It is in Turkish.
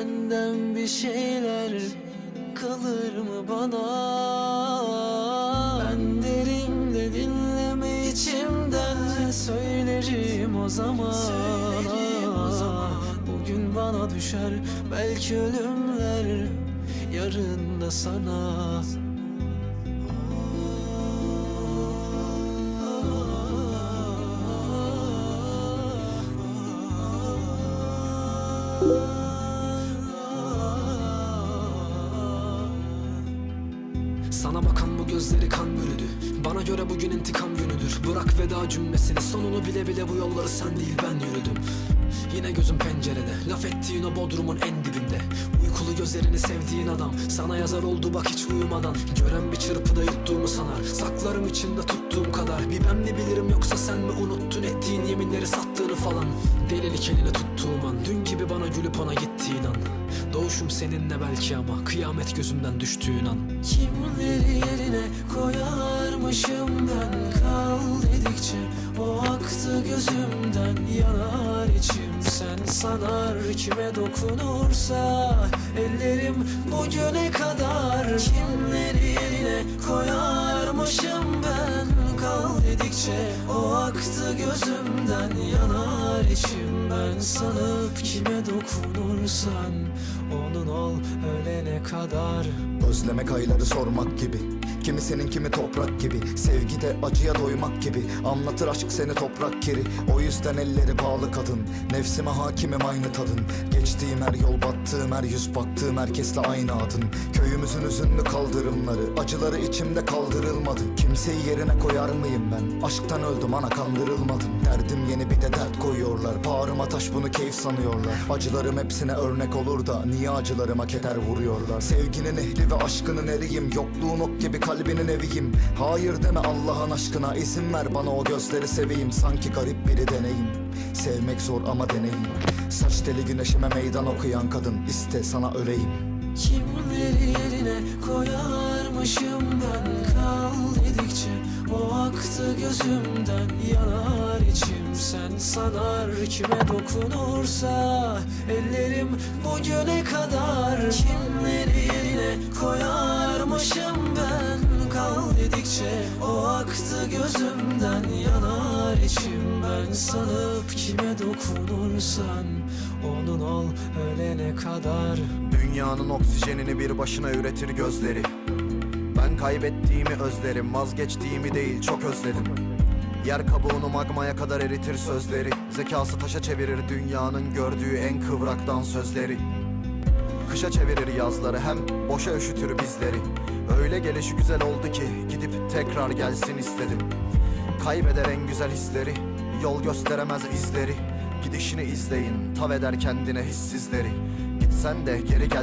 Benden bir şeyler kalır mı bana? Ben derim de dinleme içimden Söylerim o zaman. Bugün bana düşer belki ölümler Yarın da sana Sana bakan bu gözleri kan bürüdü. Bana göre bugün intikam günüdür. Bırak veda cümlesini. Sonunu bile bile bu yolları sen değil ben yürüdüm Yine gözüm pencerede. Laf ettiğin o bodrumun en dibinde. Uykulu gözlerini sevdiğin adam. Sana yazar oldu bak hiç uyumadan. Gören bir çırpıda yuttuğumu sanar. Saklarım içinde tuttuğum kadar. Bir ben mi bilirim yoksa sen mi unuttun Ettiğin yeminleri sattığını falan. Delilik eline tuttuğum an. Dün gibi bana gülüp ona gittiğin an. Doğuşum seninle belki ama Kıyamet gözümden düştüğün an. Kimleri yerine koyarmışım ben? Kal dedikçe o aktı gözümden Yanar içim sen sanar Kime dokunursa ellerim bugüne kadar Kimleri yerine koyarmışım ben. Kal dedikçe o aktı gözümden Yanar içim ben. Sanıp kime dokunursan Onun ol ölene kadar. Özlemek ayları sormak gibi Kimisinin kimi toprak gibi. Sevgide acıya doymak gibi. Anlatır aşk seni toprak kiri. O yüzden elleri bağlı kadın. Nefsime hakimim aynı tadın. Geçtiğim her yol battığım her yüz Baktığım herkesle aynı adın. Köyümüzün üzünlü kaldırımları Acıları içimde kaldırılmadı. Kimseyi yerine koyar mıyım ben? Aşktan öldüm ana kandırılmadım. Derdim yeni bir de dert koyuyorlar. Bağrıma taş bunu keyif sanıyorlar. Acılarım hepsine örnek olur da Niye acılarıma keder vuruyorlar? Sevginin ehli ve aşkının eriyim. Yokluğun ok gibi kalbinin eviyim. Hayır deme Allah'ın aşkına. İzin ver bana o gözleri seveyim. Sanki garip biri deneyim. Sevmek zor ama deneyim. Saç teli güneşime meydan okuyan kadın. İste sana öleyim. Kimleri yerine koyarmışım ben? Kal dedikçe o aktı gözümden. Yanar içim. Sen sanar Kime dokunursa ellerim bugüne kadar. Kimleri yerine koyarmışım ben Dedikçe o aktı gözümden Yanar içim. Ben sanıp kime dokunursan Onun ol ölene kadar. Dünyanın oksijenini bir başına üretir gözleri. Ben kaybettiğimi özlerim Vazgeçtiğimi değil çok özledim. Yer kabuğunu magmaya kadar eritir sözleri. Zekası taşa çevirir dünyanın gördüğü en kıvraktan sözleri Kışa çevirir yazları hem boşa üşütür bizleri. Öyle gelişi güzel oldu ki gidip tekrar gelsin istedim. Kaybeder en güzel hisleri Yol gösteremez izleri. Gidişini izleyin tav eder kendine hissizleri. Gitsen de geri gelsin